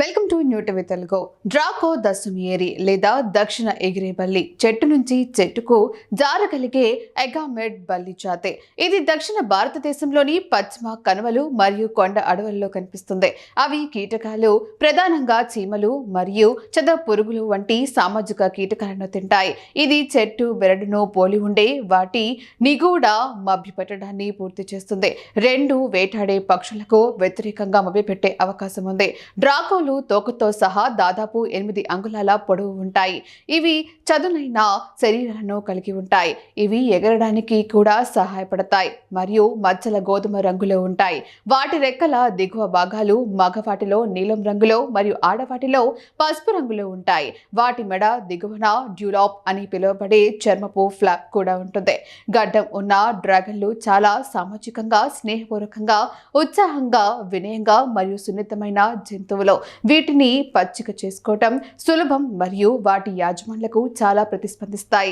Welcome to new TV Telugu. Draco దశమియేరి లేదా దక్షిణ ఎగిరే బల్లి చెట్టు నుంచి చెట్టుకు జారగలిగే ఎగామెడ్ బల్లి జాతి. ఇది దక్షిణ భారతదేశంలోని పశ్చిమ కనుమలు మరియు కొండ అడవుల్లో కనిపిస్తుంది. అవి కీటకాలు ప్రధానంగా చీమలు మరియు చెద పురుగులు వంటి సామాజిక కీటకాలను తింటాయి. ఇది చెట్టు బెరడును పోలి ఉండే వాటి నిగూఢ మభ్యపెట్టడాన్ని పూర్తి చేస్తుంది. రెండు వేటాడే పక్షులకు వ్యతిరేకంగా మభ్యపెట్టే అవకాశం ఉంది. డ్రాకో డ్రాకోలు తోకతో సహా దాదాపు ఎనిమిది అంగుళాల పొడవు ఉంటాయి. ఇవి చదునైన శరీరాలను కలిగి ఉంటాయి. ఇవి ఎగరడానికి కూడా సహాయపడతాయి మరియు మచ్చల గోధుమ రంగులో ఉంటాయి. వాటి రెక్కల దిగువ భాగాలు మగవాటిలో నీలం రంగులో మరియు ఆడవాటిలో పసుపు రంగులో ఉంటాయి. వాటి మెడ దిగువన డ్యూలాప్ అని పిలువబడే చర్మపు ఫ్లాప్ కూడా ఉంటుంది. గడ్డం ఉన్న డ్రాగన్లు చాలా సామాజికంగా స్నేహపూర్వకంగా ఉత్సాహంగా వినయంగా మరియు సున్నితమైన జంతువులు. వీటిని పచ్చిక చేసుకోవటం సులభం మరియు వాటి యాజమాన్లకు చాలా ప్రతిస్పందిస్తాయి.